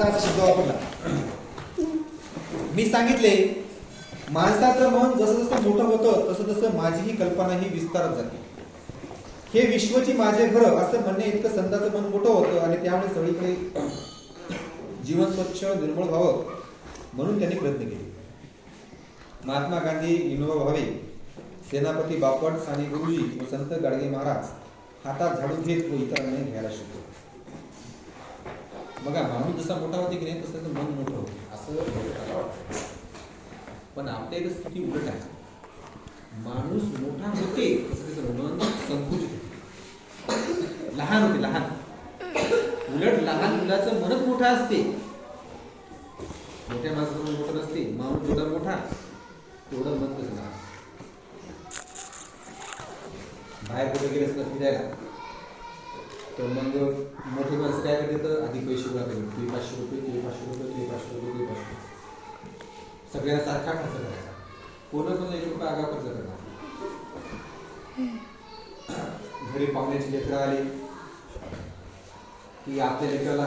माणसाचा शब्द वापरला. मी सांगितले माणसाचं मन जसं जसं मोठं होतं तसं तसं माझीही कल्पना ही विस्तारत जाते हे विश्वची माझे घर असं म्हणणे इतकं संताचं मन मोठं होतं आणि त्यामुळे सगळीकडे जीवन स्वच्छ निर्मळ व्हावं म्हणून त्यांनी प्रयत्न केले. महात्मा गांधी विनोबा भावे सेनापती बापट साने गुरुजी व संत गाडगे महाराज हातात झाडून घेत व इतरांना घ्यायला शिकतो बघा माणूस जसा मोठा होते की नाही तसं त्याचं मन मोठं होते. असं वाटतं. पण आपल्या इथं स्थिती उलट आहे. माणूस मोठा होते तसं त्याचं मन संकुचित होते. लहान होते लहान. उलट लहान मुलाचं मनच मोठं असते. मोठ्या माणसाचं मन मोठं नसते. माणूस जेवढा मोठा तेवढं मन कसं लहान. बाहेर कुठे गेले असतात फिरायला? तर मग मोठे माणसं काय करते तर आधी पैसे गोळा करतात ते पाचशे रुपये ते पाचशे रुपये ते पाचशे रुपये ते पाचशे रुपये. सगळ्यांना सारखा खर्च करायचा. कोणच पण एक रुपये आगा खर्च करणार. घरी पाहुण्याची लेकरं आली की आपल्या लेकराला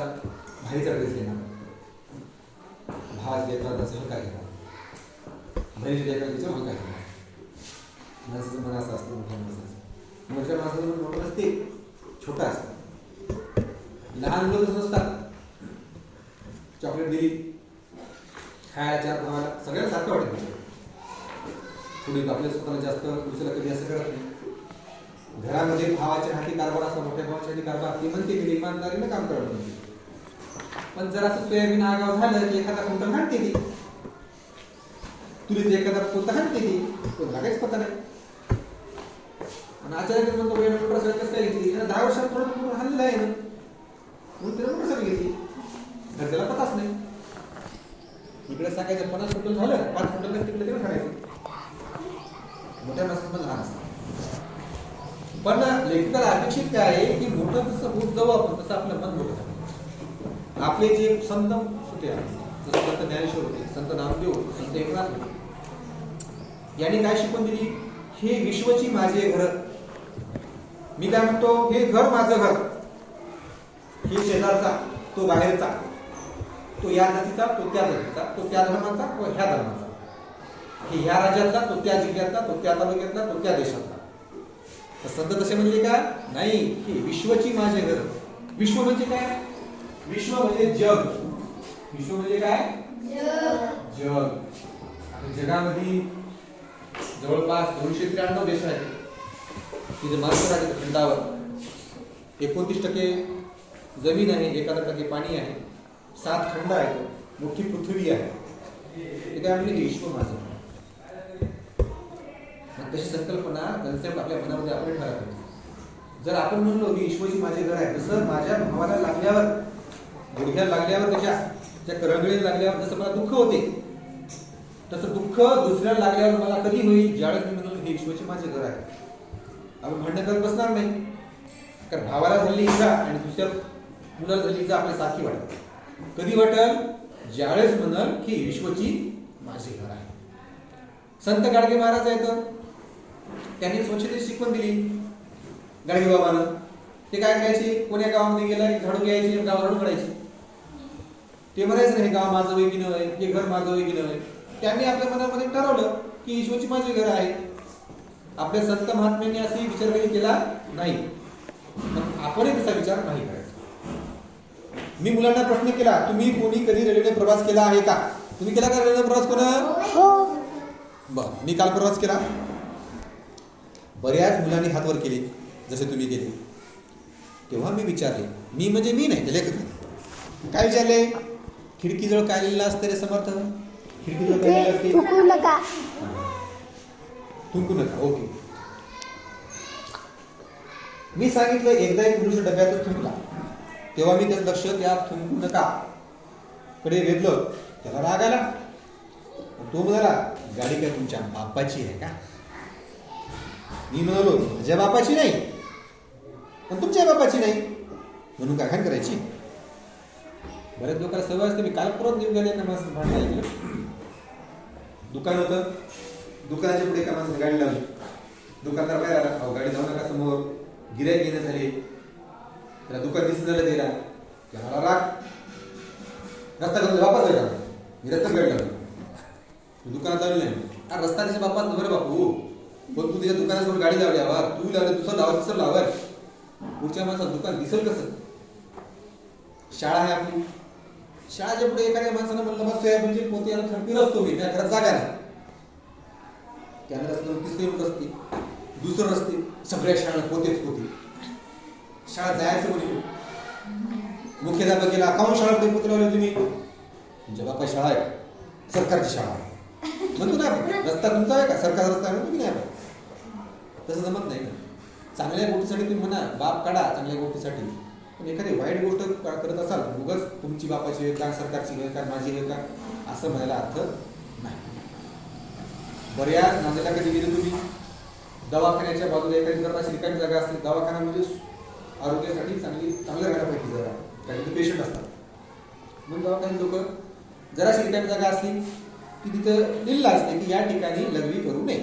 भारी ड्रेस घेणार. भाज घेतला त्याचा हलका घेणार बहिणीच्या लेकरा त्याचा हलका घेणार माणसाचं मन असं असतं मोठ्या माणसाचं. मोठ्या माणसाचं मन मोठं असते छोटा असतं. लहान मुलं नसतात चॉकलेट दिली खायला चार खावायला सगळ्यांना सारखं वाटत. थोडी आपल्या स्वतःला जास्त दुसऱ्याला कधी असं करत नाही. घरामध्ये भावाच्या हाती कारभार असतो मोठ्या भावाच्या हाती कारभार ती म्हणते की इमानदारीनं काम करत म्हणते पण जर असं सोयाबीन आगाव झालं की एखादा कुंटल हाणते ती. तुरीच एखादा पोतं हाणते ती. कोणाला काहीच पत्ता नाही. आणि अचानक म्हणतो वेळ कसं काय घेतली दहा वर्षात थोडं थोडं हल्लं आहे ना. म्हणून तिने सांगितली घेतली तर त्याला पताच नाही. इकडे सांगायचं पन्नास क्विंटल झालं पाच क्विंटल तिकडे तिकडे ठरायचं मोठ्या माणसात लहान असतं. पण लेखकाला अपेक्षित काय आहे की मोठं जसं होत जाऊ आपण तसं आपलं मन मोठं झालं. आपले जे संत होते जसं संत ज्ञानेश्वर होते संत नामदेव होते संत एकनाथ होते यांनी काय शिकवून दिली? हे विश्वची माझे घर. मी काय म्हणतो? हे घर माझं घर. हे शेजारचा तो बाहेरचा. तो या जातीचा तो त्या जातीचा तो त्या धर्माचा व ह्या धर्माचा. हे ह्या राज्यातला तो त्या जिल्ह्यातला तो त्या तालुक्यातला तो त्या देशातला. तर संत तसे म्हणले का नाही की विश्वची माझे घर. विश्व म्हणजे काय? विश्व म्हणजे जग. विश्व म्हणजे काय? जग. जगामध्ये जवळपास दोनशे त्र्याण्णव देश आहेत. तिथे माणसं आहेत खंडावर. एकोणतीस टक्के जमीन आहे एखादा कधी पाणी आहे सात खंड आहेत मोठी पृथ्वी आहे. ते काय म्हणजे विश्व माझं? तशी संकल्पना कन्सेप्ट आपल्या मनामध्ये आपण ठरवतो. जर आपण म्हणलो की ईश्वरी माझे घर आहे जसं माझ्या भावाला लागल्यावर गुडघ्याला लागल्यावर त्याच्या त्या करंगळीला लागल्यावर जसं मला दुःख होते तसं दुःख दुसऱ्याला लागल्यावर मला कधी होईल? ज्यावेळेस मी म्हणलो हे ईश्वरचे माझे घर आहे. आपण भांडण करत बसणार नाही. कारण भावाला झाली इच्छा आणि दुसऱ्या मुलाला झाली आपल्या सारखी वाटत. कधी वाटल? ज्यावेळेस म्हणाल की ईश्वरची माझे घर आहे. संत गाडगे महाराज आहेत. त्यांनी स्वच्छतेची शिकवण दिली. गाडगे बाबानं. ते काय करायचे? कोण्या गावामध्ये गेला की झाडू घ्यायचे गाव झाडून काढायचे? ते म्हणायचं नाही गाव माझं वेगळी नव्हे हे घर माझं वेगळी नव्हे त्यांनी आपल्या मनामध्ये ठरवलं की ईश्वरची माझे घर आहे. आपल्या संत महात्म्यांनी असे विचार कधी केला नाही. पण आपणही तसा विचार नाही करायचा. मी मुलांना प्रश्न केला तुम्ही कोणी कधी रेल्वेने प्रवास केला आहे का? तुम्ही केला का रेल्वेने प्रवास कोण बर मी काल प्रवास केला. बऱ्याच मुलांनी हात वर केले जसे तुम्ही केले. तेव्हा मी विचारले मी म्हणजे मी नाही ते लेखक काय विचारले? खिडकीजवळ काय लिहिलं असतं रे समर्थ? खिडकीजवळ काय लिहिलं असते? थुकू नका. थुंकू नका ओके. मी सांगितलं एकदा एक पुरुष डब्यातच थुंकला. तेव्हा मी त्याचं लक्ष त्या थुंकू नका कडे घेतलं त्याला राग आला. तो म्हणाला गाडी काय तुमच्या बापाची आहे का? मी म्हणालो माझ्या बापाची नाही. पण तुमच्या बापाची नाही. म्हणून काय घाण करायची? बऱ्याच लोकांना सवय असते मी काल परत निघून गेले का माझं भांडण ऐकलं. दुकान होतं. दुकानाच्या पुढे एका माणसाने गाडी लावली. दुकानदार काय आला. अहो गाडी जाऊ नका समोर. गिरायक घेण्यात झाली त्याला दुकान दिसत झालं त्याला. त्याला राग. रस्ता करून वापस आहे का मी रस्ता गाडी लागलो तू दुकानात लावली नाही. अरे रस्ता त्याच्या बापा बरं बापू. पण तू त्याच्या दुकानासमोर गाडी लावली आवार तू लावली दुसरं लावा दुसरं लावर पुढच्या माणसात दुकान दिसेल कसं? शाळा आहे आपली. शाळाच्या पुढे एखाद्या माणसानं म्हणलं मस्त आहे म्हणजे पोते आणि खडकी रचतो मी. त्या घरात जागा नाही. त्यानं रस्त्यावर तिसरी रस्ते दुसरं रस्ते सगळ्या शाळा पोतेच पोते. शाळा जायचं कोणी मुख्याध्यापक गेला काऊन शाळा मध्ये पोते तुम्ही? तुमच्या बापा शाळा आहे सरकारची शाळा आहे. म्हणतो ना रस्ता तुमचा आहे का? सरकार रस्ता आहे तुम्ही नाही तसं जमत नाही ना. चांगल्या गोष्टीसाठी तुम्ही म्हणा बाप काढा चांगल्या गोष्टीसाठी. पण एखादी वाईट गोष्ट करत असाल उगाच तुमची बापाची आहे का सरकारची आहे का माझी आहे का असं म्हणायला अर्थ नाही. बऱ्याच नांदेला कधी गेले तुम्ही. दवाखान्याच्या बाजूला एखादी जर अशी रिकामी जागा असते दवाखाना म्हणजे आरोग्यासाठी चांगली चांगलं राहायला पाहिजे जरा. काही पेशंट असतात. मग दवाखान्यात लोक जराशी रिकामी जागा असली की तिथं लिहिलं असते की या ठिकाणी लघवी करू नये.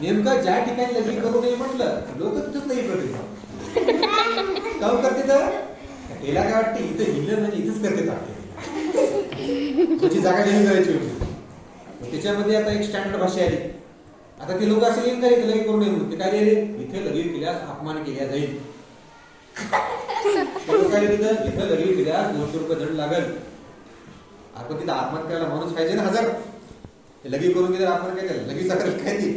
नेमकं ज्या ठिकाणी लग्न करू नये म्हटलं लोक तिथंच नाही करते काम हो करते तर? त्याला काय वाटते इथं हिंडलं म्हणजे इथंच करते वाटते तुझी म्हणजे जागा लिहून करायची होती. त्याच्यामध्ये आता एक स्टँडर्ड भाषा आली. आता ते लोक असे लिहिण काय लगे करू नये म्हणून. ते काय लिहिले? इथे लघवी केल्यास अपमान केल्या जाईल. तिथं? इथं लगीन दोनशे रुपये दंड लागेल. आपण तिथं अपमान माणूस पाहिजे ना हजार. लगी करून गेले आपण काय केलं? लगेच साखर काय ती?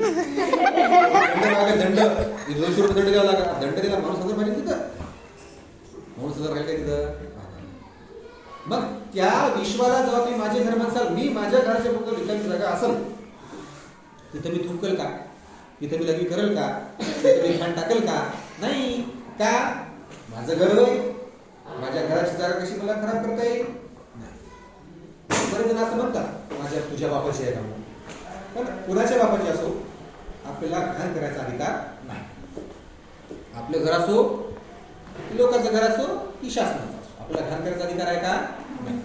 लागेल दंड. दोनशे रुपये दंड द्यावा लागेल. दंड दिला माणूस हजार पाहिजे तिथं. माणूस हजार राहील काय तिथं? मग त्या विश्वाला जेव्हा मी माझे घर म्हणसाल मी माझ्या घराच्या फक्त रिकामी जागा असल? तिथं मी थुंकल का? तिथं मी लगी करेल का? तिथं मी खाण टाकेल का? नाही. का? माझं घर होय माझ्या घराची जागा कशी मला खराब करता येईल? नाही. बरेच जण असं म्हणतात माझ्या तुझ्या बापाची आहे का म्हणून. पण कुणाच्या बापाची असो आपल्याला घर करायचा अधिकार नाही. आपलं घर असो की लोकांचं घर असो की शासनाचं असो. आपल्याला घर करायचा अधिकार आहे का? नाही.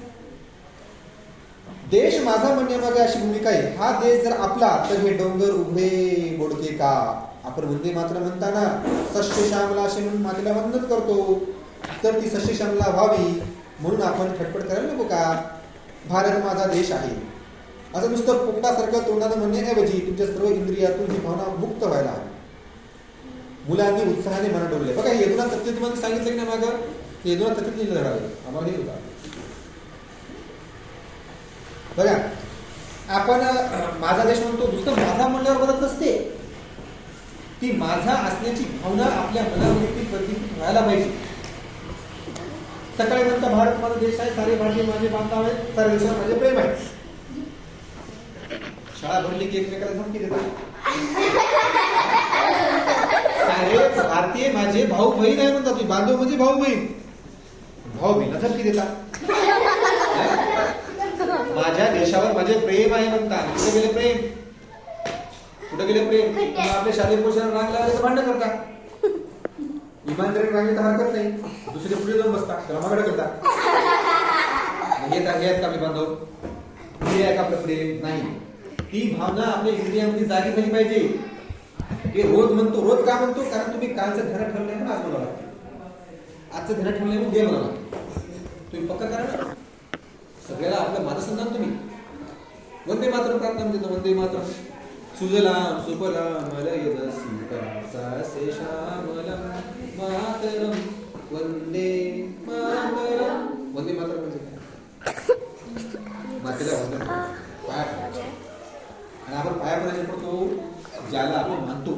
देश माझा म्हणण्यामागे अशी भूमिका आहे. हा देश जर आपला तर हे डोंगर उभे बोडके का आपण वंदे मात्र म्हणताना सस्य श्यामला असे म्हणून मातेला वंदन करतो. तर ती सस्य श्यामला व्हावी म्हणून आपण खटपट करायला नको का? भारत माझा देश आहे. असं नुसतं पोपटासारखं तोंडानं म्हणण्याऐवजी तुमच्या सर्व इंद्रियातून ही भावना मुक्त व्हायला हवी. मुलांनी उत्साहाने मना डोलले. बघा येदुना यदुना तुम्हाला सांगितलं की नाही मागं? येदुना यदुना तत्व लिहिलं आम्हाला हे होता. बघा आपण माझा देश म्हणतो नुसतं माझा म्हणल्यावर बदलत नसते. की माझा असण्याची भावना आपल्या मनामध्ये ती प्रतिष्ठित व्हायला पाहिजे. सकाळी म्हणता भारत माझा देश आहे सारे भारतीय माझे बांधव आहेत सारे देशावर माझे प्रेम आहे. शाळा भरली की एकमेकाला धमकी देतात. सारे भारतीय माझे भाऊ बहीण आहे म्हणतात तुम्ही बांधव म्हणजे भाऊ बहीण. भाऊ बहिणीला धमकी देतात. माझ्या देशावर माझे प्रेम आहे म्हणता कुठे गेले प्रेम. कुठे गेले प्रेम? मग आपल्या शालेय पोषण रांग लावले तर भांडण करतात इमानदारी रांगेत हरकत नाही. दुसरे पुढे जाऊन बसतात त्याला मागडं करतात मग हे का- हे आहेत का आपले बांधव? हे आहे का आपलं प्रेम? नाही. ती भावना आपल्या इंद्रियामध्ये जागी झाली पाहिजे. ते रोज म्हणतो रोज का म्हणतो? कारण तुम्ही कालचं ठेवलं नाही ना आज मला लागतं. आजचं ठेवलं नाही उद्या मला लागतं. तुम्ही पक्का करा ना. सगळ्याला आपलं माझं संधान तुम्ही. वंदे मातरम प्रार्थना देतो वंदे मातरम. सुजलां सुफलाम मलयज सीता से श्यामलम मातरम वंदे म्हणजे काय? मातेला वंदन. पाया आणि आपण पाया पडायचे पडतो ज्याला आपण मानतो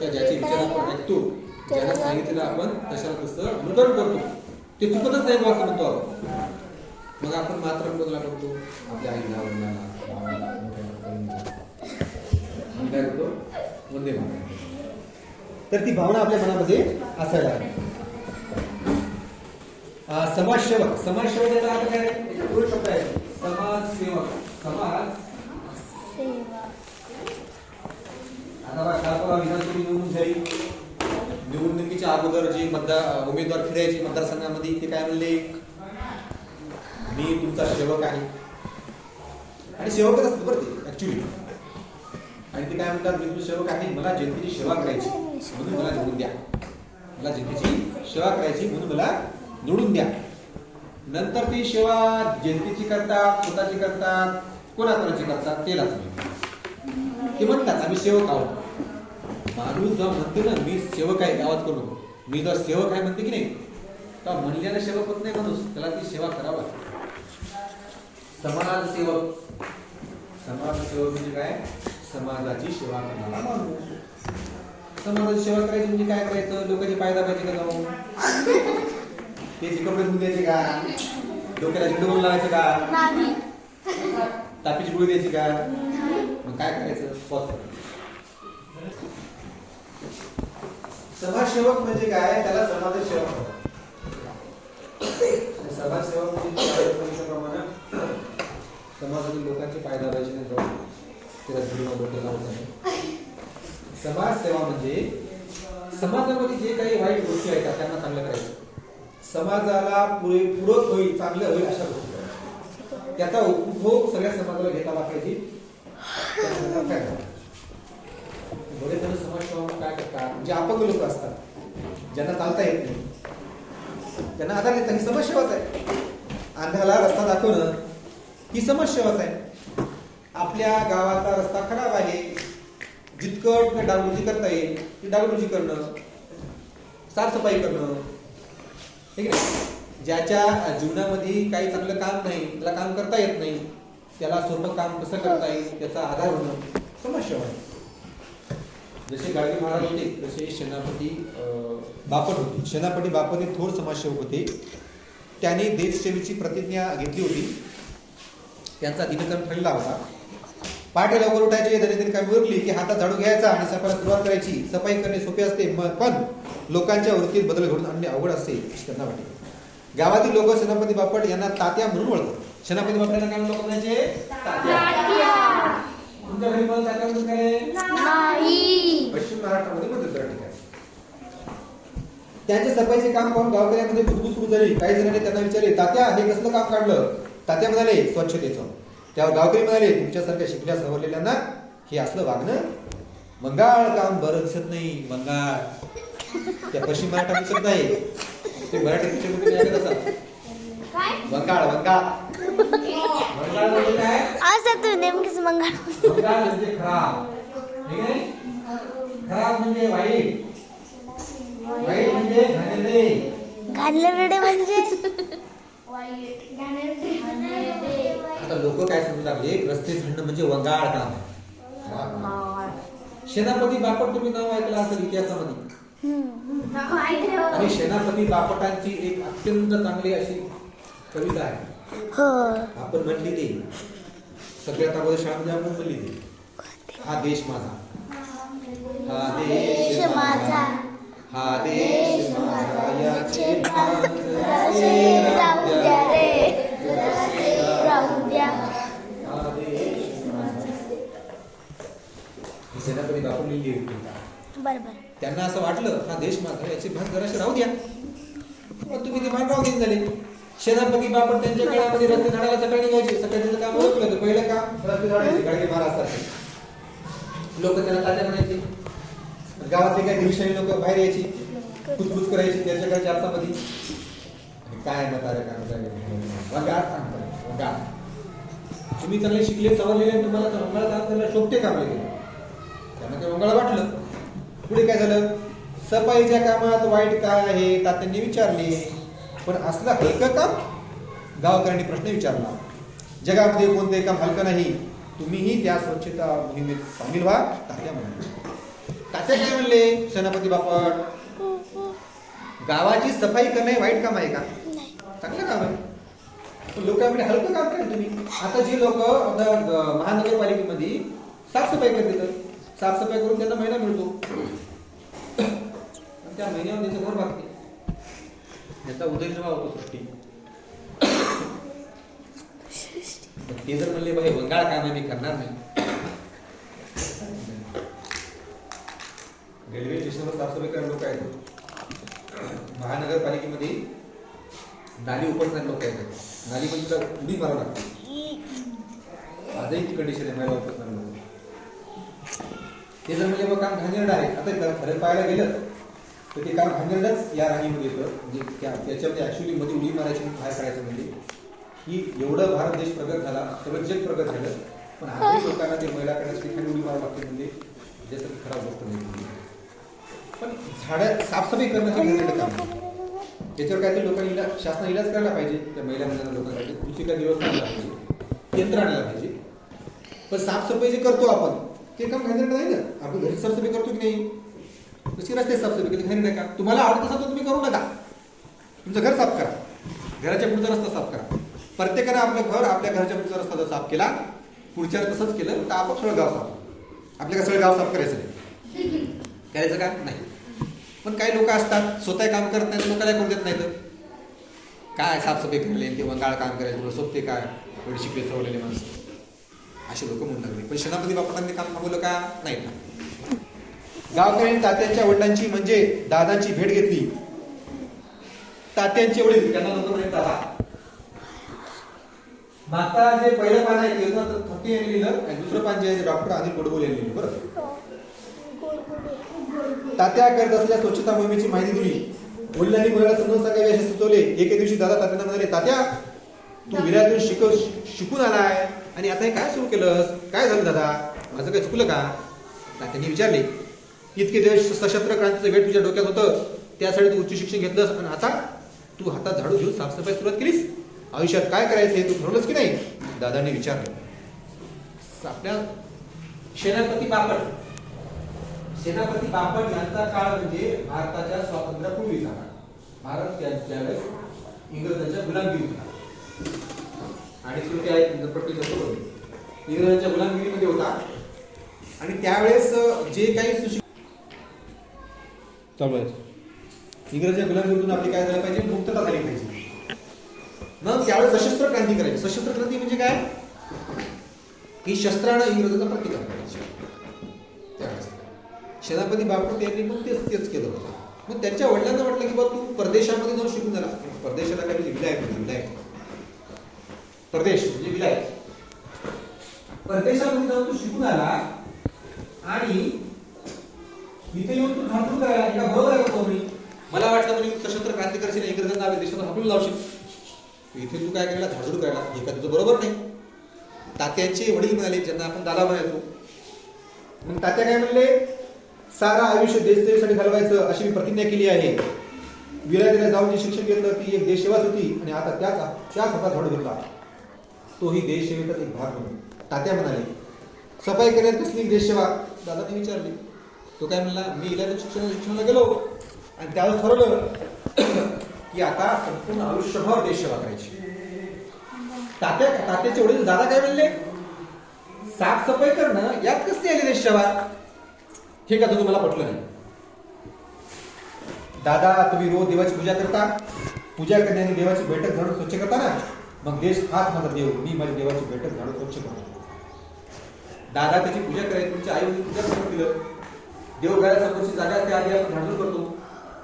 त्या ज्याचे विचार आपण ऐकतो ज्याला सांगितलेलं आपण तशाला तसं अनुकरण करतो. ते चुकतच नाही असं म्हणतो आपण. मग आपण मात्र कोणाला करतो आपल्या आईला वडिलांना भावाला काय करतो वंदे तर ती भावना आपल्या मनामध्ये असायला हवी समाजसेवक समाजसेवक याचा अर्थ काय? दोन शब्द आहेत समाजसेवक समाज आता बघा, विधानसभा निवडणूक झाली. निवडणुकीच्या अगोदर जे मतदार उमेदवार फिरायचे मतदारसंघामध्ये ते काय म्हणले? मी तुमचा सेवक आहे. आणि सेवकच असतो बरं ते ऍक्च्युली आणि ते काय म्हणतात मी सेवक आहे मला जनतेची सेवा करायची म्हणून मला निवडून द्या. मला जनतेची सेवा करायची म्हणून मला निवडून द्या. नंतर ती सेवा जनतेची करतात स्वतःची करतात कोणाकोणाची करतात तेलाच माहिती ते म्हणतात आम्ही सेवक आहोत. माणूस जेव्हा म्हणतो ना मी सेवक आहे आवाज करू मी जर सेवक आहे म्हणते की नाही तर म्हणल्याने सेवक होत नाही माणूस. त्याला ती सेवा करावा समाज सेवक. समाज सेवक म्हणजे काय? समाजाची सेवा करणारा. माणूस समाजाची सेवा करायची म्हणजे काय करायचं? लोकांची फायदा पाहिजे का जाऊन त्याचे कपडे धुवून द्यायचे का? डोक्याला जिकडे लावायचं का? नाही. तापीची गोळी द्यायची का? मग काय करायचं? पॉज. समाजसेवक म्हणजे काय? त्याला समाज सेवा म्हणतात. समाजसेवक म्हणजे त्या सांगितल्याप्रमाणे समाजातील लोकांचे फायदा पाहिजे नाही जाऊन त्याला धुळीला डोक्याला लावून जाणे. समाजसेवा म्हणजे समाजामध्ये जे काही वाईट गोष्टी आहेत त्यांना चांगलं करायचं समाजाला पुरे पूरक होईल चांगलं होईल अशा गोष्टी. त्याचा उपभोग सगळ्या समाजाला घेताला पाहिजे बरे काय जण समाजसेवा काय करतात जे अपंग लोक असतात. ज्यांना चालता येत नाही. त्यांना आधार येतात ही समाजसेवाच आहे. अंधाला रस्ता दाखवणं ही समाजसेवाच आहे. आपल्या गावाचा रस्ता खराब आहे. जितकं डागडुजी करता येईल ती डागडुजी करणं साफसफाई करणं. ठीक आहे? ज्याच्या जीवनामध्ये काही चांगलं काम नाही त्याला काम करता येत नाही त्याला सोपं काम कसं करता येईल त्याचा आधार होणं समस्या आहे जसे गाडगे महाराज होते तसे सेनापती बापट होते. सेनापती बापट हे थोर समाजसेवक होते. त्याने देशसेवेची प्रतिज्ञा घेतली होती. त्यांचा दिनक्रम ठरला होता. पहाटे लवकर उठायचे दरिद्री काय उरली की हातात झाडू घ्यायचा आणि सफाईला सुरुवात करायची. सफाई करणे सोपे असते पण लोकांच्या वृत्तीत बदल घडून आणणे अवघड असते अशी त्यांना वाटते. गावातील लोक सेनापती बापट यांना तात्या म्हणून ओळखतात. सेनापती बापट यांना काय लोक म्हणायचे. तात्या. तुमच्या घरी पण तात्या म्हणून काय नाही. पश्चिम महाराष्ट्रामध्ये ठिकाणी त्यांचे सफाईचे काम पाहून गावकऱ्यांमध्ये बुजबुज सुरू झाली. काही जणांनी त्यांना विचारले तात्या हे कसलं काम काढलं? तात्या म्हणाले स्वच्छतेचं. तेव्हा गावकरी म्हणाले तुमच्यासारख्या शिकल्या सवरलेल्यांना हे असलं वागणं मंगाळ काम बरं दिसत नाही मंगाळ. त्या पश्चिम मराठा दिसत नाही. ते मराठी पिक्चरमध्ये ऐकत असाल काय? वंगाळ वंगाळ वंगाळ म्हणजे काय? असं तू नेमकीच मंगळ वंगाळ म्हणजे खराब. ठीक आहे? खराब म्हणजे वाईट. वाईट म्हणजे घाणेरडे. घाणेरडे म्हणजे? आता लोक काय समजू लागले? रस्ते झाडणं म्हणजे वंगाळ काम आहे. सेनापती बापट तुम्ही नाव ऐकलं असेल इतिहासामध्ये? आणि सेनापती बापटांची एक अत्यंत चांगली अशी कविता आहे. हो. आपण म्हणली ती. सगळ्यात अगोदर शाळेमध्ये आपण म्हणली ती. हा देश माझा. हा देश माझा. हा देश माझा. याचे लिहिली होती बरोबर. त्यांना असं वाटलं हा देश माझा याचे भान जराशे राहू द्या. तुम्ही ते भान राहू देत झाले. सेनापती बापट त्यांच्या काळामध्ये रस्ते झाडाला सकाळी निघायचे सकाळी त्याचं काम ओळखलं होतं पहिलं काम रस्ते झाडायचे गाडगे महाराज लोक त्याला तात्या म्हणायचे. गावातले काही दिवसांनी लोक बाहेर यायची. कुचकुच करायची त्यांच्याकडे जारसामध्ये आणि काय म्हातारे काय सांगतात वगार तुम्ही चांगले शिकले सवरलेले तुम्हाला वंगाळ काम करायला शोभते कामले गेले त्यांना ते वंगाळ वाटलं. पुढे काय झालं? सफाईच्या कामात वाईट काय आहे तात्यांनी विचारले. पण असलं हलकं काम? गावकऱ्यांनी प्रश्न विचारला. जगामध्ये कोणते काम हलकं नाही. तुम्हीही त्या स्वच्छता मोहिमेत सामील व्हा तात्या म्हणले तात्या काय म्हणले? सेनापती बापट. गावाची सफाई करणे वाईट काम आहे का? चांगलं काम आहे. लोकांमध्ये लोक म्हणजे हलकं काम करा तुम्ही. आता जे लोक महानगरपालिकेमध्ये साफसफाई करतात. साफसफाई करून त्यांना महिना मिळतो. आणि त्या महिन्यावर त्याचं घर भागते याचा उदयनिर्वाह होतो सृष्टी. ते जर म्हणले बाई वंगाळ काम मी करणार नाही. रेल्वे स्टेशनवर साफसफाई करायला लोक आहेत. महानगरपालिकेमध्ये नाली उपसणारे लोक आहेत. नाली म्हणजे उडी मारावं लागते. आजही ती कंडिशन आहे महिला उपसणारे लोक ते जर म्हणजे मग काम घाणेरडं आहे. आता त्याला खरं पाहायला गेलं तर ते काम घाणेरडंच या राणीमध्ये येतं. म्हणजे त्या त्याच्यामध्ये ऍक्च्युली मध्ये उडी मारायची बाहेर काय करायचं म्हणजे की एवढं भारत देश प्रगत झाला सगळं जग प्रगत झालं पण आधी लोकांना ते महिला करण्यासाठी खाली उडी मारावं लागते म्हणजे त्यासाठी खराब गोष्ट नाही. पण झाडं साफसफाई करण्याचं काम त्याच्यावर काहीतरी लोकांनी इलाज शासन इलाज करायला पाहिजे त्या महिला मुलांना लोकांसाठी कृषिका दिवस आणला पाहिजे यंत्र आणायला पाहिजे. पण साफसफाई जे करतो आपण ते काम घाणेरडं नाही ना? आपण घरी साफसफाई करतो की नाही? तशी रस्ते साफसफाई कधी घाणी नाही का? तुम्हाला आवडत असेल तर तुम्ही करू नका. तुमचं घर साफ करा. घराच्या पुढचा रस्ता साफ करा. प्रत्येकाने आपलं घर आपल्या घराच्या पुढचा रस्ता जर साफ केला पुढच्या तसंच केलं तर आपण सगळं गाव साफ आपल्याला सगळं गाव साफ करायचं नाही? करायचं का? नाही. पण काही लोक असतात स्वतः काम करत नाहीत लोकांना करू देत नाहीत? काय साफसफाई करायला तेव्हा? गाळ काम करायचं सोपते काय एवढी शिकले चवलेले माणसं. असे लोक म्हणून लागले. पण सेनापती बापटांनी काम थांबवलं का? नाही ना गावकऱ्यांनी तात्यांच्या वडिलांची म्हणजे दादांची भेट घेतली. तात्यांचे वडील त्यांना नंतर म्हणे दादा. माता जे पहिलं पान आहे ते तर थोटी यांनी लिहिलं आणि दुसरं पान जे आहे डॉक्टर अनिल गोडबोल यांनी लिहिलं बरं? तात्या करत असलेल्या स्वच्छता मोहिमेची माहिती दिली. वडिलांनी मुलाला समजून सांगावे असे सुचवले. एके दिवशी दादा तात्यांना म्हणाले तात्या तू विरातून शिकव शिकून आलाय. आणि आता हे काय सुरू केलंस? काय झालं दादा? माझं काय चुकलं का? तात्यांनी विचारले. इतके दिवस सशस्त्र क्रांतीचं वेळ तुझ्या डोक्यात होतं. त्यासाठी तू उच्च शिक्षण घेतलंस आणि आता तू हातात झाडू घेऊन साफसफाई सुरुवात केलीस? आयुष्यात काय करायचं हे तू ठरवलंस की नाही? दादांनी विचारलं. आपल्या सेनापती बापट. सेनापती बापट यांचा काळ म्हणजे भारताच्या स्वातंत्र्यापूर्वीचा काळ. भारत त्या त्यावेळेस इंग्रजांच्या गुलामगिरी होता आणि सुरू त्या पट्टीच्या सोबत इंग्रजांच्या गुलामगिरीमध्ये होता. आणि त्यावेळेस जे काही सुशिक चालू आहे. इंग्रजांच्या गुलामगिरीतून आपली काय झालं पाहिजे? मुक्तता झाली पाहिजे. मग त्यावेळेस सशस्त्र क्रांती करायची. सशस्त्र क्रांती म्हणजे काय? की शस्त्रानं इंग्रजांचा प्रतिकार करायची. त्यावेळेस. सेनापती बापट यांनी मग तेच तेच केलं होतं. मग त्यांच्या वडिलांना वाटलं की बा तू परदेशामध्ये जाऊन शिकून झाला परदेशाला काही म्हणजे विलायत परदेश म्हणजे विलायत. परदेशामध्ये जाऊन तू शिकून आला आणि इथे येऊन तू झाडून करायला एका बरोबर आहे तो मी. मला वाटलं म्हणजे सशस्त्र क्रांती करशील इंग्रजांना देशात देशात जाऊ लावशील इथे तू काय करायला झाडू करायला? हे काय तुझं बरोबर नाही. तात्याचे वडील म्हणाले ज्यांना आपण दादा म्हणायचो. मग तात्या काय म्हणले? सारा आयुष्य देशसेवेसाठी घालवायचं अशी मी प्रतिज्ञा केली आहे. विराजीला जाऊन जे शिक्षण घेतलं ती एक देशसेवाच होती आणि आता त्याच त्याच हातात झाडू घेतला तोही देशसेवेचाच एक भाग म्हणून तात्या म्हणाले सफाई करण्यात कसली देशसेवा? दादाने विचारली तो काय म्हणला मी इलाज शिक्षण शिक्षणाला गेलो आणि त्यावेळेस ठरवलं की आता संपूर्ण आयुष्यभर देशसेवा करायची. तात्या तात्याचे वडील दादा काय म्हणले? साफसफाई करणं यात कसली आली देशसेवा? हे का तुम्हाला मला पटलं नाही? दादा तुम्ही रोज देवाची पूजा करता. पूजा करण्याने देवाची बैठक झाडून स्वच्छ करता ना? मग देश हाच माझा देव मी माझ्या देवाची बैठक झाडून स्वच्छ करतो दादा त्याची पूजा करायची तुमच्या आई पूजा करून दिलं. देवघरासमोरची जागा त्या आधी आपण झाडून करतो.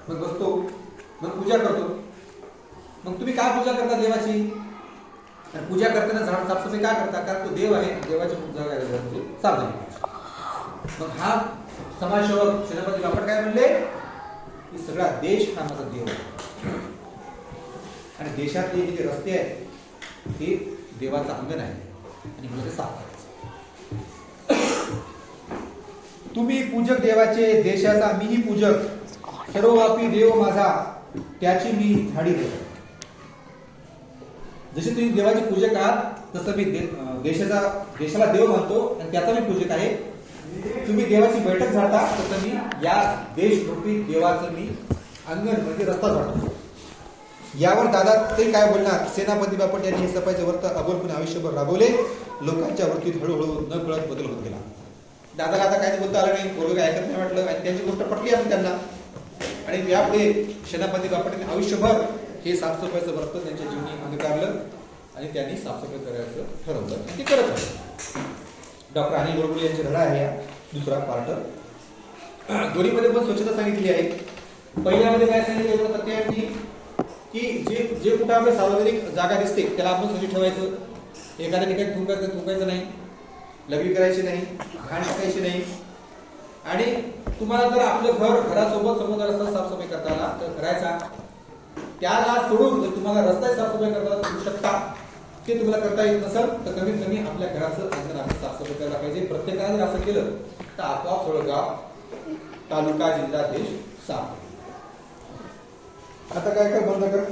मग बसतो मग पूजा करतो. मग तुम्ही काय पूजा करता देवाची? तर पूजा करताना झाड साफसफाई का करता? कारण तो देव आहे देवाची पूजा करायला साफ झाली मग हा समाजसेवक सेनापती बापट काय म्हणले? की सगळा देश हा माझा देव आहे. आणि देशातले जे रस्ते आहेत हे देवाचं अंगण आहे. आणि मला ते साफ करायचं. तुम्ही पूजक देवाचे देशाचा मीही पूजक सर्वव्यापी देव माझा त्याची मी झाडी देव जसे तुम्ही देवाचे पूजक आहात तसं मी देशाचा देशाला देव मानतो आणि त्याचा मी पूजक आहे. तुम्ही देवाची बैठक झाडता तसं मी या देशरूपी देवाचं मी अंगण म्हणजे रस्ता झाडतो. यावर दादा ते काय बोलणार? सेनापती बापट यांनी हे सफाईचे वर्त अबोलपणे आयुष्यभर राबवले. लोकांच्या वृत्तीत हळूहळू न कळत बदल होत गेला. दादाला आता काय बोलता आलं नाही पोरगं काय ऐकत नाही वाटलं आणि त्यांची गोष्ट पटली आपण त्यांना. आणि यापुढे सेनापती बापटांनी आयुष्यभर हे साफसफाईचं व्रत त्यांच्या जीवनी अंगीकारलं आणि त्यांनी साफसफाई करायचं ठरवलं. ते करत होते. डॉक्टर अनिल गोडबोले यांची धडा आहे या दुसरा पार्ट दोन्हीमध्ये पण स्वच्छता सांगितली आहे. पहिल्यामध्ये काय सांगितलं होतं? त्यांनी की जे जे कुठं आपल्या सार्वजनिक जागा दिसते त्याला आपण स्वच्छ ठेवायचं. एखाद्या ठिकाणी थुंकायचं थुंकायचं नाही. लग्न करायची नाही घाण टाकायची नाही. आणि तुम्हाला जर आपलं घर घरासोबत समोर रस्ता साफसफाई करता आला तर करायचा. त्याला सोडून जर तुम्हाला रस्ता साफसफाई करता येऊ शकता ते तुम्हाला करता येत नसेल तर कमीत कमी आपल्या घराचं आपण साफसफाई करायला पाहिजे. प्रत्येकाने जर असं केलं तर आपोआप थोडं गाव तालुका जिल्हा देश साफ आता काय काय बंद कर?